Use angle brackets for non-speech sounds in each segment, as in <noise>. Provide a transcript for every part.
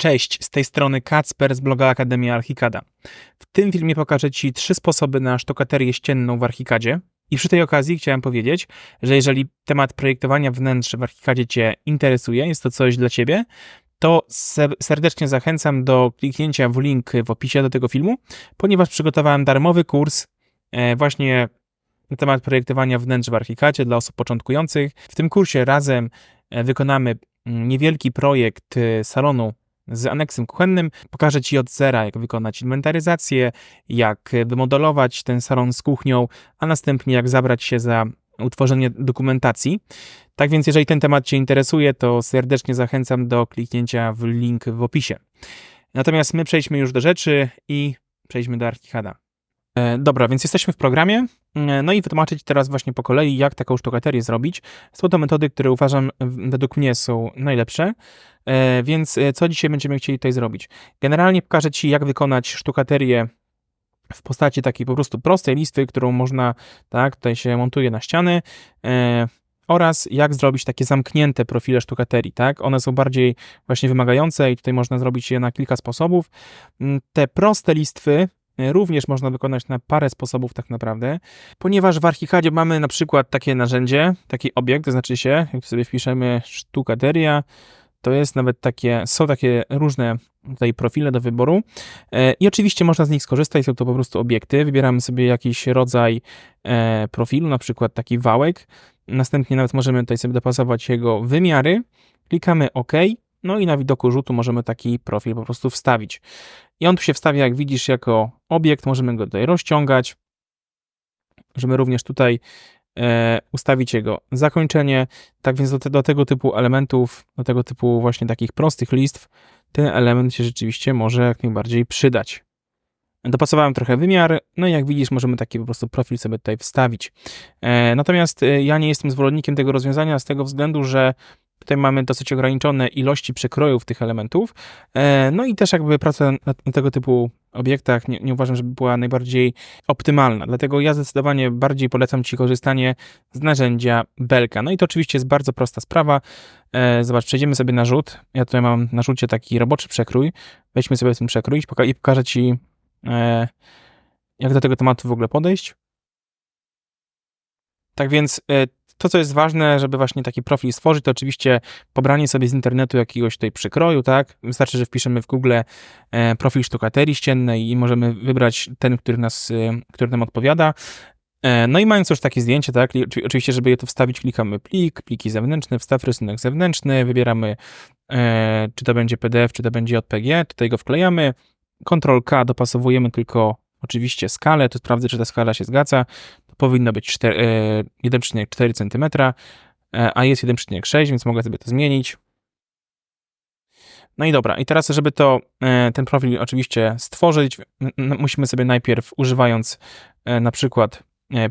Cześć, z tej strony Kacper z bloga Akademia Archikada. W tym filmie pokażę Ci trzy sposoby na sztukaterię ścienną w Archikadzie. I przy tej okazji chciałem powiedzieć, że jeżeli temat projektowania wnętrz w Archikadzie Cię interesuje, jest to coś dla Ciebie, to serdecznie zachęcam do kliknięcia w link w opisie do tego filmu, ponieważ przygotowałem darmowy kurs e, właśnie na temat projektowania wnętrz w Archikadzie dla osób początkujących. W tym kursie razem e, wykonamy mm, niewielki projekt e, salonu z aneksem kuchennym. Pokażę Ci od zera, jak wykonać inwentaryzację, jak wymodelować ten salon z kuchnią, a następnie jak zabrać się za utworzenie dokumentacji. Tak więc, jeżeli ten temat Cię interesuje, to serdecznie zachęcam do kliknięcia w link w opisie. Natomiast my przejdźmy już do rzeczy i przejdźmy do Archicada. E, dobra, więc jesteśmy w programie. E, no i wytłumaczyć teraz właśnie po kolei, jak taką sztukaterię zrobić. Są to metody, które uważam według mnie są najlepsze. E, więc co dzisiaj będziemy chcieli tutaj zrobić? Generalnie pokażę Ci, jak wykonać sztukaterię w postaci takiej po prostu prostej listy, którą można, tak, tutaj się montuje na ściany, oraz jak zrobić takie zamknięte profile sztukaterii, tak? One są bardziej właśnie wymagające i tutaj można zrobić je na kilka sposobów. Mm, te proste listwy również można wykonać na parę sposobów tak naprawdę, ponieważ w Archicadzie mamy na przykład takie narzędzie, taki obiekt, to znaczy się, jak sobie wpiszemy sztukateria, to jest nawet takie, są takie różne tutaj profile do wyboru e, i oczywiście można z nich skorzystać, są to po prostu obiekty, wybieramy sobie jakiś rodzaj e, profilu, na przykład taki wałek, następnie nawet możemy tutaj sobie dopasować jego wymiary, klikamy OK, no i na widoku rzutu możemy taki profil po prostu wstawić. I on tu się wstawia, jak widzisz, jako obiekt. Możemy go tutaj rozciągać. Możemy również tutaj e, ustawić jego zakończenie. Tak więc do, do, tego typu elementów, do tego typu właśnie takich prostych listw, ten element się rzeczywiście może jak najbardziej przydać. Dopasowałem trochę wymiar, no i jak widzisz, możemy taki po prostu profil sobie tutaj wstawić. E, natomiast e, ja nie jestem zwolennikiem tego rozwiązania z tego względu, że Tutaj mamy dosyć ograniczone ilości przekrojów tych elementów. E, no i też jakby praca na, tego typu obiektach nie, nie, uważam, żeby była najbardziej optymalna. Dlatego ja zdecydowanie bardziej polecam Ci korzystanie z narzędzia Belka. No i to oczywiście jest bardzo prosta sprawa. E, zobacz, przejdziemy sobie na rzut. Ja tutaj mam na rzucie taki roboczy przekrój. Weźmy sobie ten przekrój i pokażę Ci, e, jak do tego tematu w ogóle podejść. Tak więc to, co jest ważne, żeby właśnie taki profil stworzyć, to oczywiście pobranie sobie z internetu jakiegoś tutaj przykroju, tak? Wystarczy, że wpiszemy w Google e, profil sztukaterii ściennej i możemy wybrać ten, który, nas, e, który nam odpowiada. E, no i mając już takie zdjęcie, tak, oczywiście, żeby je tu wstawić, klikamy plik, pliki zewnętrzne, wstaw rysunek zewnętrzny, wybieramy, czy to będzie PDF, czy to będzie JPG, tutaj go wklejamy, Ctrl K dopasowujemy tylko oczywiście skalę, to sprawdzę, czy ta skala się zgadza powinno być 1,4 cm, e, a jest 1,6, więc mogę sobie to zmienić. No i dobra, i teraz, żeby to, e, ten profil oczywiście stworzyć, musimy sobie najpierw, używając e, na przykład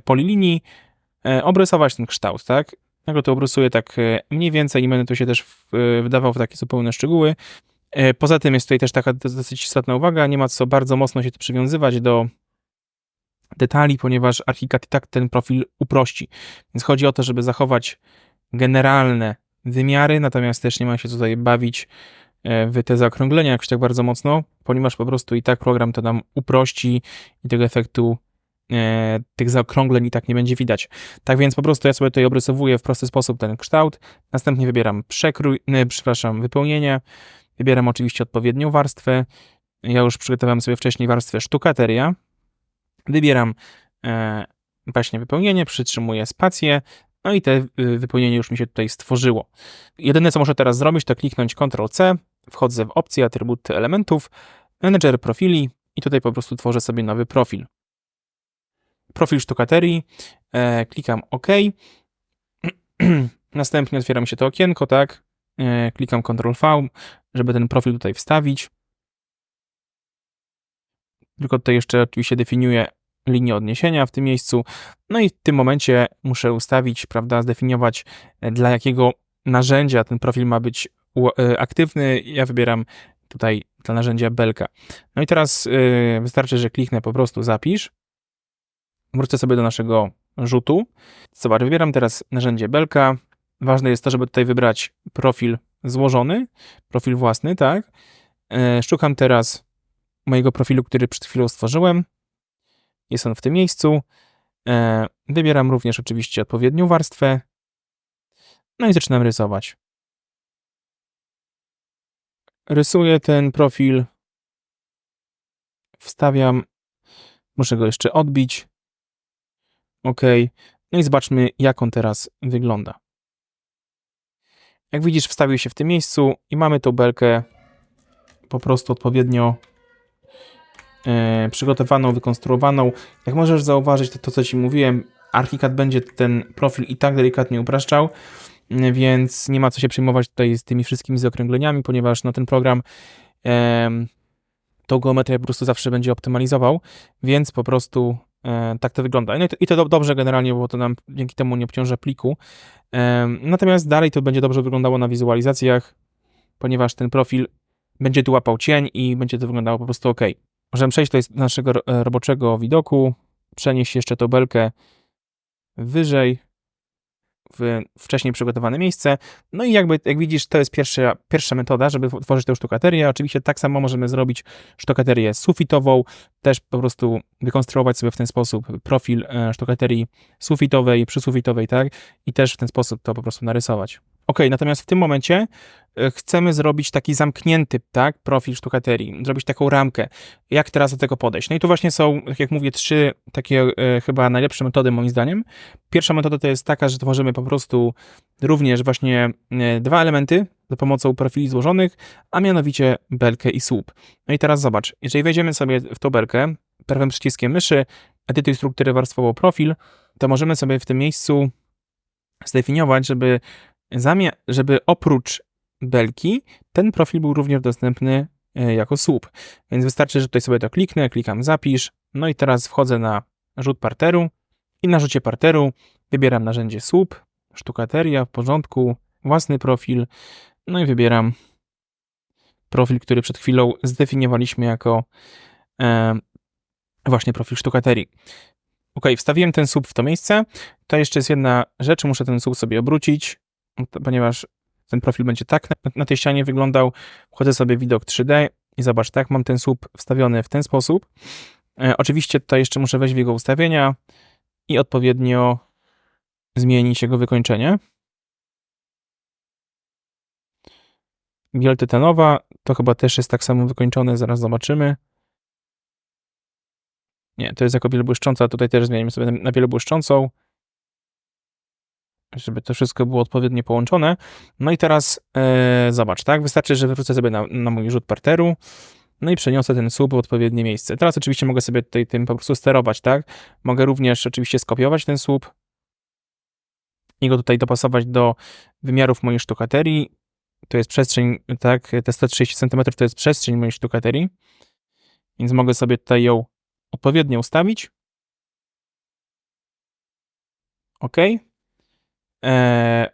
polilinii, obrysować ten kształt, tak? Ja go to obrysuję tak mniej więcej, nie będę tu się też wydawał w takie zupełne szczegóły. Poza tym jest tutaj też taka dosyć istotna uwaga, nie ma co bardzo mocno się przywiązywać do detali, ponieważ Archicad i tak ten profil uprości. Więc chodzi o to, żeby zachować generalne wymiary, natomiast też nie ma się tutaj bawić e, w te zaokrąglenia jakoś tak bardzo mocno, ponieważ po prostu i tak program to nam uprości i tego efektu e, tych zaokrągleń i tak nie będzie widać. Tak więc po prostu ja sobie tutaj obrysowuję w prosty sposób ten kształt, następnie wybieram przekrój, nie, przepraszam, wypełnienie, wybieram oczywiście odpowiednią warstwę, ja już przygotowałem sobie wcześniej warstwę sztukateria, Wybieram e, właśnie wypełnienie, przytrzymuję spację, no i te y, wypełnienie już mi się tutaj stworzyło. Jedyne co muszę teraz zrobić, to kliknąć Ctrl-C, wchodzę w opcję atrybuty elementów, menedżer profili i tutaj po prostu tworzę sobie nowy profil. Profil sztukaterii, e, klikam OK. <clears throat> Następnie otwiera mi się to okienko, tak? E, klikam Ctrl-V, żeby ten profil tutaj wstawić. Tylko tutaj jeszcze oczywiście definiuję linię odniesienia w tym miejscu. No i w tym momencie muszę ustawić, prawda, zdefiniować e, dla jakiego narzędzia ten profil ma być e, aktywny. Ja wybieram tutaj dla narzędzia belka. No i teraz e, wystarczy, że kliknę po prostu zapisz. Wrócę sobie do naszego rzutu. Zobacz, wybieram teraz narzędzie belka. Ważne jest to, żeby tutaj wybrać profil złożony, profil własny, tak? szukam teraz mojego profilu, który przed chwilą stworzyłem. Jest on w tym miejscu. E, wybieram również oczywiście odpowiednią warstwę. No i zaczynam rysować. Rysuję ten profil. Wstawiam. Muszę go jeszcze odbić. OK. No i zobaczmy, jak on teraz wygląda. Jak widzisz, wstawił się w tym miejscu i mamy tą belkę po prostu odpowiednio przygotowaną, wykonstruowaną. Jak możesz zauważyć, to, to co Ci mówiłem, Archicad będzie ten profil i tak delikatnie upraszczał, mm, więc nie ma co się przejmować tutaj z tymi wszystkimi zaokrągleniami, ponieważ no, ten program e, tą geometrię po prostu zawsze będzie optymalizował, więc po prostu e, tak to wygląda. No i to, i to do, dobrze generalnie, bo to nam dzięki temu nie obciąża pliku. E, natomiast dalej to będzie dobrze wyglądało na wizualizacjach, ponieważ ten profil będzie tu łapał cień i będzie to wyglądało po prostu ok. Możemy przejść do naszego e, roboczego widoku, przenieść jeszcze tą belkę wyżej, w wcześniej przygotowane miejsce. No i jakby, jak widzisz, to jest pierwsza, pierwsza metoda, żeby tworzyć tę sztukaterię. Oczywiście tak samo możemy zrobić sztukaterię sufitową, też po prostu wykonstruować sobie w ten sposób profil e, sztukaterii sufitowej, przysufitowej, tak? I też w ten sposób to po prostu narysować. Ok, natomiast w tym momencie chcemy zrobić taki zamknięty, tak, profil sztukaterii, zrobić taką ramkę. Jak teraz do tego podejść? No i tu właśnie są, tak jak mówię, trzy takie e, chyba najlepsze metody moim zdaniem. Pierwsza metoda to jest taka, że tworzymy po prostu również właśnie e, dwa elementy za pomocą profili złożonych, a mianowicie belkę i słup. No i teraz zobacz, jeżeli wejdziemy sobie w tą belkę, prawym przyciskiem myszy, edytuj strukturę warstwową profil, to możemy sobie w tym miejscu zdefiniować, żeby żeby oprócz belki ten profil był również dostępny e, jako słup. Więc wystarczy, że tutaj sobie to kliknę, klikam zapisz, no i teraz wchodzę na rzut parteru i na rzucie parteru wybieram narzędzie słup, sztukateria w porządku, własny profil, no i wybieram profil, który przed chwilą zdefiniowaliśmy jako e, właśnie profil sztukaterii. Ok, wstawiłem ten słup w to miejsce. To jeszcze jest jedna rzecz, muszę ten słup sobie obrócić ponieważ ten profil będzie tak na, na tej ścianie wyglądał. Wchodzę sobie widok 3D i zobacz, tak, mam ten słup wstawiony w ten sposób. E, oczywiście tutaj jeszcze muszę wejść w jego ustawienia i odpowiednio zmienić jego wykończenie. Biel tytanowa to chyba też jest tak samo wykończone, zaraz zobaczymy. Nie, to jest jako biel błyszcząca, tutaj też zmienimy sobie na biel błyszczącą żeby to wszystko było odpowiednio połączone. No i teraz e, zobacz, tak? Wystarczy, że wrócę sobie na, na mój rzut parteru, no i przeniosę ten słup w odpowiednie miejsce. Teraz oczywiście mogę sobie tutaj tym po prostu sterować, tak? Mogę również oczywiście skopiować ten słup i go tutaj dopasować do wymiarów mojej sztukaterii. To jest przestrzeń, tak? Te 130 cm to jest przestrzeń mojej sztukaterii, więc mogę sobie tutaj ją odpowiednio ustawić. OK. Eee,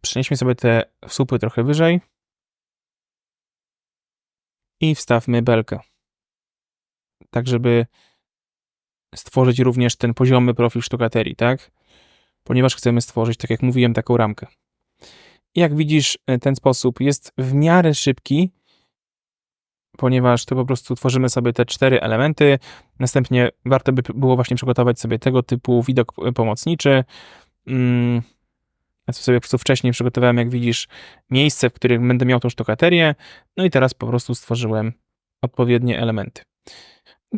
przenieśmy sobie te słupy trochę wyżej. I wstawmy belkę. Tak, żeby stworzyć również ten poziomy profil sztukaterii, tak? Ponieważ chcemy stworzyć, tak jak mówiłem, taką ramkę. I jak widzisz, e, ten sposób jest w miarę szybki, ponieważ tu po prostu tworzymy sobie te cztery elementy. Następnie warto by było właśnie przygotować sobie tego typu widok e, pomocniczy. Ja sobie po prostu wcześniej przygotowałem, jak widzisz, miejsce, w którym będę miał tą sztukaterię. No i teraz po prostu stworzyłem odpowiednie elementy.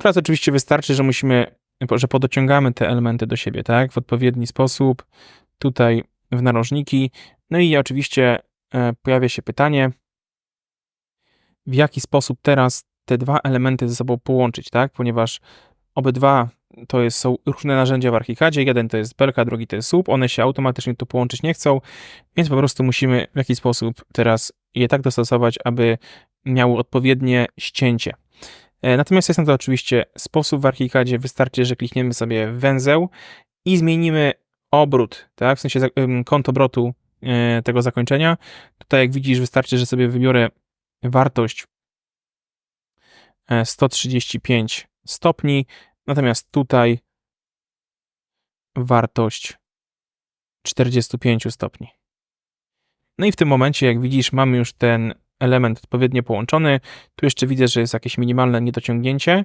Teraz oczywiście wystarczy, że musimy, że podociągamy te elementy do siebie, tak, w odpowiedni sposób, tutaj w narożniki. No i oczywiście e, pojawia się pytanie, w jaki sposób teraz te dwa elementy ze sobą połączyć, tak, ponieważ obydwa to jest, są różne narzędzia w Archicadzie. Jeden to jest belka, drugi to jest słup. One się automatycznie tu połączyć nie chcą, więc po prostu musimy w jakiś sposób teraz je tak dostosować, aby miały odpowiednie ścięcie. E, natomiast jest na to oczywiście sposób w Archicadzie. Wystarczy, że klikniemy sobie węzeł i zmienimy obrót, tak? w sensie kąt obrotu e, tego zakończenia. Tutaj jak widzisz wystarczy, że sobie wybiorę wartość 135 e, stopni, Natomiast tutaj wartość 45 stopni. No i w tym momencie, jak widzisz, mamy już ten element odpowiednio połączony. Tu jeszcze widzę, że jest jakieś minimalne niedociągnięcie,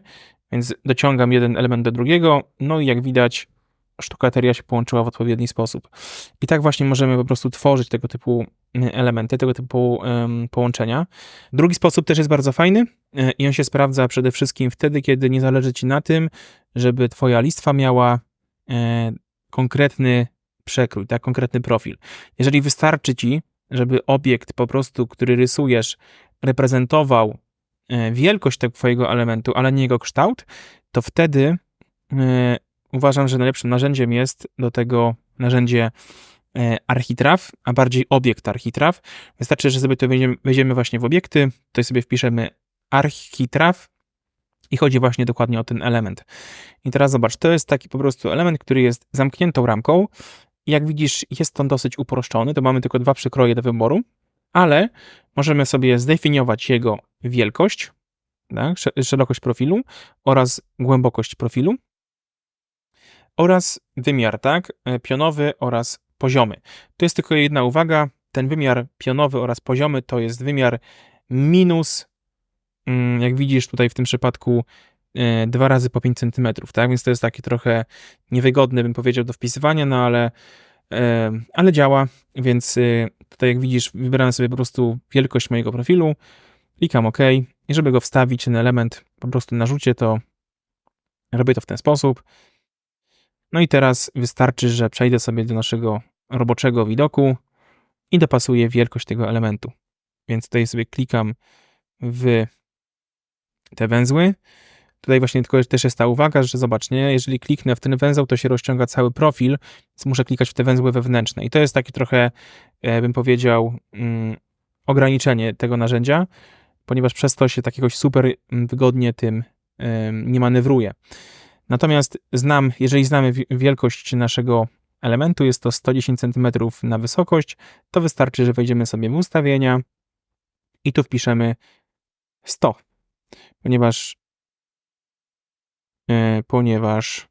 więc dociągam jeden element do drugiego. No i jak widać, sztukateria się połączyła w odpowiedni sposób. I tak właśnie możemy po prostu tworzyć tego typu y, elementy, tego typu połączenia. Drugi sposób też jest bardzo fajny y, i on się sprawdza przede wszystkim wtedy, kiedy nie zależy ci na tym, żeby twoja listwa miała e, konkretny przekrój, tak, konkretny profil. Jeżeli wystarczy ci, żeby obiekt po prostu, który rysujesz, reprezentował wielkość tego twojego elementu, ale nie jego kształt, to wtedy uważam, że najlepszym narzędziem jest do tego narzędzie e, architrav, a bardziej obiekt architrav. Wystarczy, że sobie to wejdziemy, właśnie w obiekty, tutaj sobie wpiszemy architrav i chodzi właśnie dokładnie o ten element. I teraz zobacz, to jest taki po prostu element, który jest zamkniętą ramką. Jak widzisz, jest on dosyć uproszczony, to mamy tylko dwa przykroje do wyboru, ale możemy sobie zdefiniować jego wielkość, tak, szerokość profilu oraz głębokość profilu oraz wymiar, tak, e, pionowy oraz poziomy. Tu jest tylko jedna uwaga, ten wymiar pionowy oraz poziomy to jest wymiar minus, mm, jak widzisz tutaj w tym przypadku, e, dwa razy po 5 cm, tak, więc to jest taki trochę niewygodny, bym powiedział, do wpisywania, no ale, e, ale działa, więc tutaj jak widzisz, wybierałem sobie po prostu wielkość mojego profilu, klikam OK i żeby go wstawić, ten element po prostu na rzucie, to robię to w ten sposób. No i teraz wystarczy, że przejdę sobie do naszego roboczego widoku i dopasuję wielkość tego elementu. Więc tutaj sobie klikam w te węzły. Tutaj właśnie tylko też jest ta uwaga, że zobacz, nie? jeżeli kliknę w ten węzeł, to się rozciąga cały profil, więc muszę klikać w te węzły wewnętrzne. I to jest taki trochę, e, bym powiedział, mm, ograniczenie tego narzędzia, ponieważ przez to się takiegoś super mm, wygodnie tym nie manewruje. Natomiast znam, jeżeli znamy wielkość naszego elementu, jest to 110 cm na wysokość, to wystarczy, że wejdziemy sobie w ustawienia i tu wpiszemy 100, ponieważ yy, ponieważ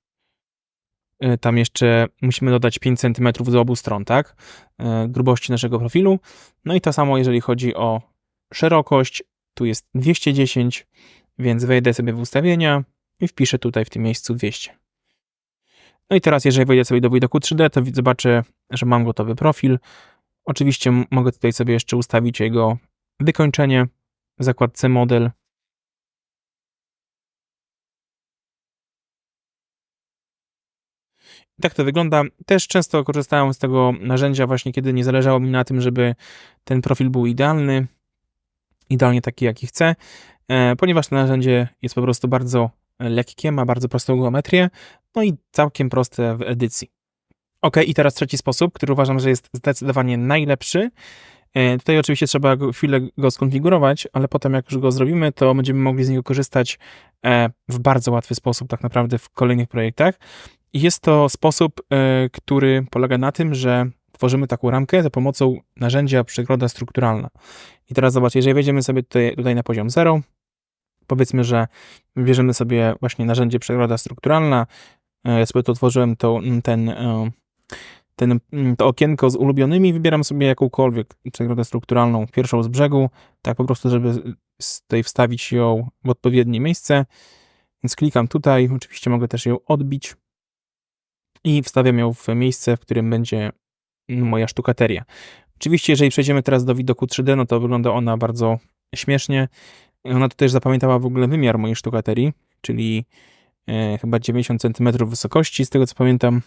yy, tam jeszcze musimy dodać 5 cm z obu stron, tak? Yy, grubości naszego profilu. No i to samo, jeżeli chodzi o szerokość, tu jest 210, więc wejdę sobie w ustawienia, i wpiszę tutaj w tym miejscu 200. No i teraz, jeżeli wejdę sobie do widoku 3D, to zobaczę, że mam gotowy profil. Oczywiście mogę tutaj sobie jeszcze ustawić jego wykończenie w zakładce model. Tak to wygląda. Też często korzystałem z tego narzędzia właśnie, kiedy nie zależało mi na tym, żeby ten profil był idealny, idealnie taki, jaki chcę, e, ponieważ to narzędzie jest po prostu bardzo lekkie, ma bardzo prostą geometrię, no i całkiem proste w edycji. Ok, i teraz trzeci sposób, który uważam, że jest zdecydowanie najlepszy. E, tutaj oczywiście trzeba chwilę go skonfigurować, ale potem jak już go zrobimy, to będziemy mogli z niego korzystać e, w bardzo łatwy sposób tak naprawdę w kolejnych projektach. Jest to sposób, e, który polega na tym, że tworzymy taką ramkę za pomocą narzędzia przegroda strukturalna. I teraz zobacz, jeżeli wejdziemy sobie tutaj, tutaj na poziom 0, powiedzmy, że bierzemy sobie właśnie narzędzie przegroda strukturalna, ja sobie to tworzyłem to, mm, ten, e, ten, mm, to okienko z ulubionymi, wybieram sobie jakąkolwiek przegrodę strukturalną, pierwszą z brzegu, tak po prostu, żeby tutaj wstawić ją w odpowiednie miejsce, więc klikam tutaj, oczywiście mogę też ją odbić. I wstawiam ją w miejsce, w którym będzie moja sztukateria. Oczywiście, jeżeli przejdziemy teraz do widoku 3D, no to wygląda ona bardzo śmiesznie. Ona tu też zapamiętała w ogóle wymiar mojej sztukaterii, czyli e, chyba 90 cm wysokości, z tego co pamiętam.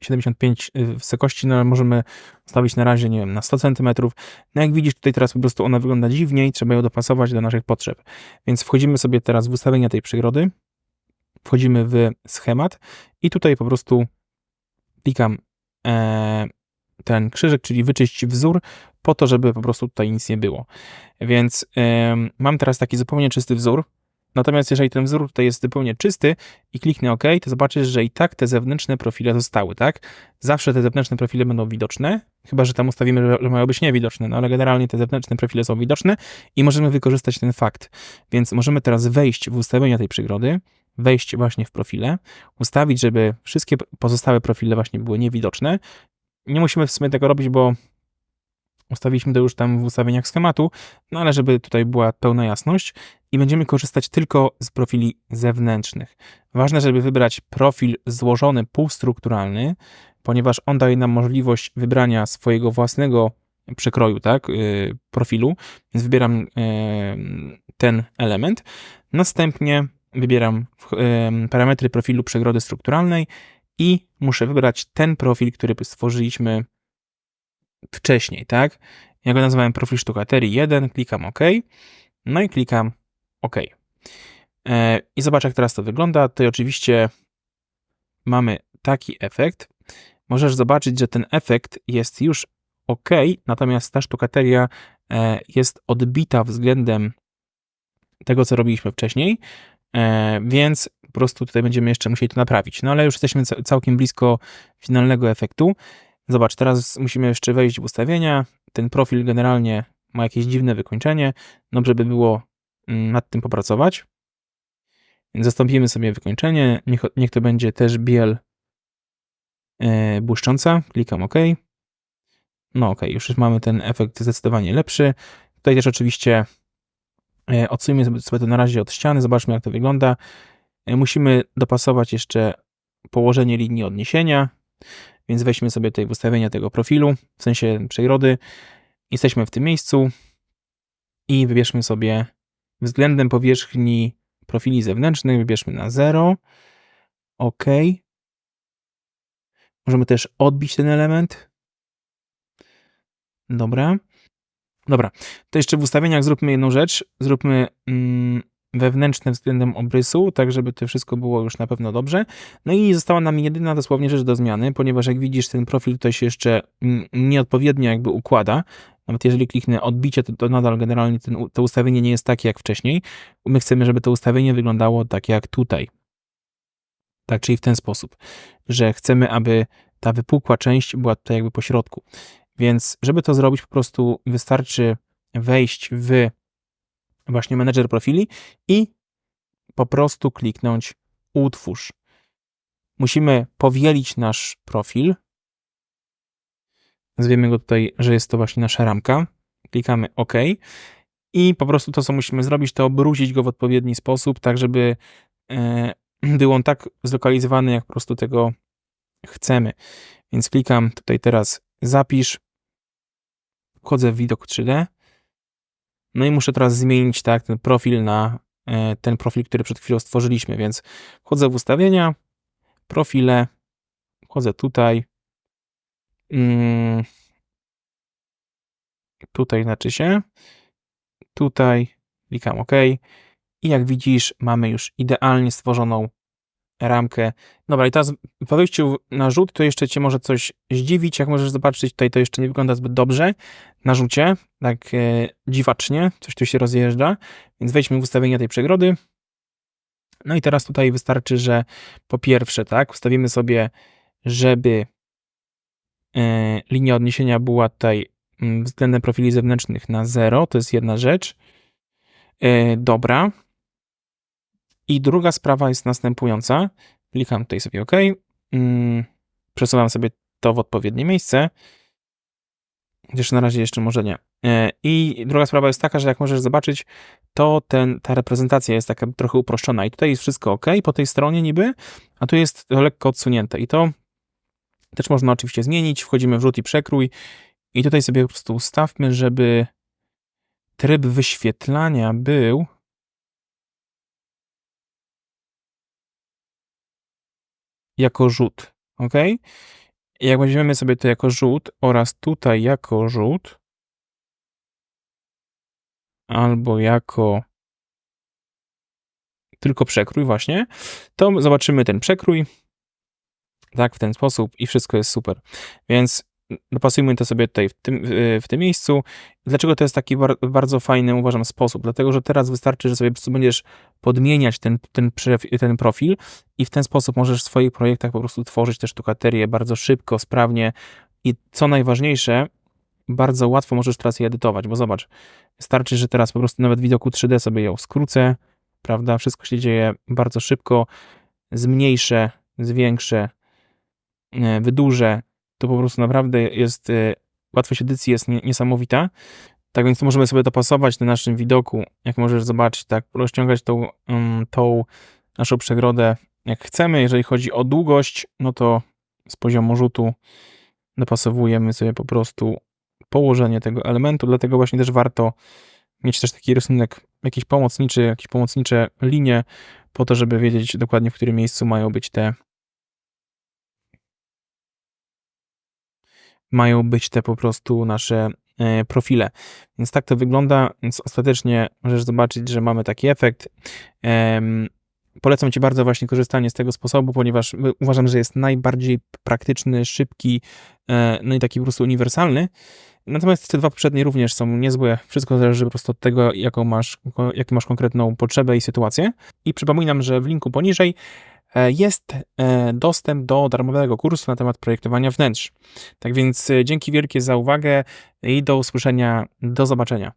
75 e, wysokości, no ale możemy stawić na razie, nie wiem, na 100 cm. No jak widzisz, tutaj teraz po prostu ona wygląda dziwnie i trzeba ją dopasować do naszych potrzeb. Więc wchodzimy sobie teraz w ustawienia tej przygrody, wchodzimy w schemat i tutaj po prostu klikam e, ten krzyżyk, czyli wyczyść wzór, po to, żeby po prostu tutaj nic nie było. Więc yy, mam teraz taki zupełnie czysty wzór. Natomiast jeżeli ten wzór tutaj jest zupełnie czysty i kliknę OK, to zobaczysz, że i tak te zewnętrzne profile zostały, tak? Zawsze te zewnętrzne profile będą widoczne, chyba że tam ustawimy, że mają być niewidoczne, no ale generalnie te zewnętrzne profile są widoczne i możemy wykorzystać ten fakt. Więc możemy teraz wejść w ustawienia tej przygrody, wejść właśnie w profile, ustawić, żeby wszystkie pozostałe profile właśnie były niewidoczne. Nie musimy w sumie tego robić, bo Ustawiliśmy to już tam w ustawieniach schematu, no ale żeby tutaj była pełna jasność i będziemy korzystać tylko z profili zewnętrznych. Ważne, żeby wybrać profil złożony półstrukturalny, ponieważ on daje nam możliwość wybrania swojego własnego przekroju, tak, yy, profilu, więc wybieram yy, ten element. Następnie wybieram yy, parametry profilu przegrody strukturalnej i muszę wybrać ten profil, który stworzyliśmy wcześniej, tak? Ja go nazywałem profil sztukaterii 1, klikam OK, no i klikam OK. E, I zobacz, jak teraz to wygląda. Tutaj oczywiście mamy taki efekt. Możesz zobaczyć, że ten efekt jest już OK, natomiast ta sztukateria e, jest odbita względem tego, co robiliśmy wcześniej, e, więc po prostu tutaj będziemy jeszcze musieli to naprawić. No ale już jesteśmy całkiem blisko finalnego efektu. Zobacz, teraz musimy jeszcze wejść w ustawienia. Ten profil generalnie ma jakieś dziwne wykończenie. Dobrze by było mm, nad tym popracować. Więc zastąpimy sobie wykończenie. Niech, niech to będzie też biel e, błyszcząca. Klikam OK. No OK, już mamy ten efekt zdecydowanie lepszy. Tutaj też oczywiście e, odsuńmy sobie to na razie od ściany. Zobaczmy, jak to wygląda. E, musimy dopasować jeszcze położenie linii odniesienia. Więc weźmy sobie tutaj ustawienia tego profilu, w sensie przegrody. Jesteśmy w tym miejscu i wybierzmy sobie względem powierzchni profili zewnętrznych, wybierzmy na 0. OK. Możemy też odbić ten element. Dobra. Dobra, to jeszcze w ustawieniach zróbmy jedną rzecz. Zróbmy mm, wewnętrzne względem obrysu, tak żeby to wszystko było już na pewno dobrze. No i została nam jedyna dosłownie rzecz do zmiany, ponieważ jak widzisz ten profil tutaj się jeszcze nieodpowiednio jakby układa. Nawet jeżeli kliknę odbicie, to, to nadal generalnie ten, to ustawienie nie jest takie jak wcześniej. My chcemy, żeby to ustawienie wyglądało tak jak tutaj. Tak, czyli w ten sposób, że chcemy, aby ta wypukła część była tutaj jakby po środku. Więc żeby to zrobić, po prostu wystarczy wejść w właśnie menedżer profili i po prostu kliknąć utwórz. Musimy powielić nasz profil. Nazwiemy go tutaj, że jest to właśnie nasza ramka. Klikamy OK. I po prostu to, co musimy zrobić, to obrócić go w odpowiedni sposób, tak żeby e, <clears throat> był on tak zlokalizowany, jak po prostu tego chcemy. Więc klikam tutaj teraz zapisz. Wchodzę w widok 3D no i muszę teraz zmienić tak ten profil na e, ten profil, który przed chwilą stworzyliśmy, więc wchodzę w ustawienia, profile, wchodzę tutaj, mm, tutaj znaczy się, tutaj klikam OK i jak widzisz mamy już idealnie stworzoną ramkę. Dobra, i teraz po wejściu na rzut to jeszcze Cię może coś zdziwić. Jak możesz zobaczyć, tutaj to jeszcze nie wygląda zbyt dobrze na rzucie, tak e, dziwacznie, coś tu się rozjeżdża. Więc wejdźmy w ustawienia tej przegrody. No i teraz tutaj wystarczy, że po pierwsze, tak, ustawimy sobie, żeby e, linia odniesienia była tutaj mm, względem profili zewnętrznych na 0, to jest jedna rzecz. E, dobra, i druga sprawa jest następująca. Klikam tutaj sobie OK. Mm, przesuwam sobie to w odpowiednie miejsce. Chociaż na razie jeszcze może nie. E, I druga sprawa jest taka, że jak możesz zobaczyć, to ten, ta reprezentacja jest taka trochę uproszczona. I tutaj jest wszystko OK po tej stronie niby, a tu jest to lekko odsunięte. I to też można oczywiście zmienić. Wchodzimy w rzut i przekrój. I tutaj sobie po prostu ustawmy, żeby tryb wyświetlania był jako rzut, ok? Jak weźmiemy sobie to jako rzut oraz tutaj jako rzut, albo jako tylko przekrój właśnie, to zobaczymy ten przekrój, tak, w ten sposób i wszystko jest super. Więc dopasujmy to sobie tutaj w tym, w tym miejscu. Dlaczego to jest taki bardzo fajny, uważam, sposób? Dlatego, że teraz wystarczy, że sobie po prostu będziesz podmieniać ten, ten, ten profil i w ten sposób możesz w swoich projektach po prostu tworzyć te sztukaterie bardzo szybko, sprawnie i co najważniejsze, bardzo łatwo możesz teraz je edytować, bo zobacz, wystarczy, że teraz po prostu nawet widoku 3D sobie ją skrócę, prawda? Wszystko się dzieje bardzo szybko, zmniejszę, zwiększę, e, wydłużę, to po prostu naprawdę jest e, łatwość edycji jest nie, niesamowita. Tak więc możemy sobie dopasować na naszym widoku, jak możesz zobaczyć, tak, rozciągać tą, ym, tą naszą przegrodę jak chcemy. Jeżeli chodzi o długość, no to z poziomu rzutu dopasowujemy sobie po prostu położenie tego elementu, dlatego właśnie też warto mieć też taki rysunek jakiś pomocniczy, jakieś pomocnicze linie, po to, żeby wiedzieć dokładnie, w którym miejscu mają być te mają być te po prostu nasze e, profile. Więc tak to wygląda, więc ostatecznie możesz zobaczyć, że mamy taki efekt. Polecam Ci bardzo właśnie korzystanie z tego sposobu, ponieważ uważam, że jest najbardziej praktyczny, szybki, e, no i taki po prostu uniwersalny. Natomiast te dwa poprzednie również są niezłe. Wszystko zależy po prostu od tego, jaką masz, jaką masz konkretną potrzebę i sytuację. I przypominam, że w linku poniżej jest e, dostęp do darmowego kursu na temat projektowania wnętrz. Tak więc e, dzięki wielkie za uwagę i do usłyszenia, do zobaczenia.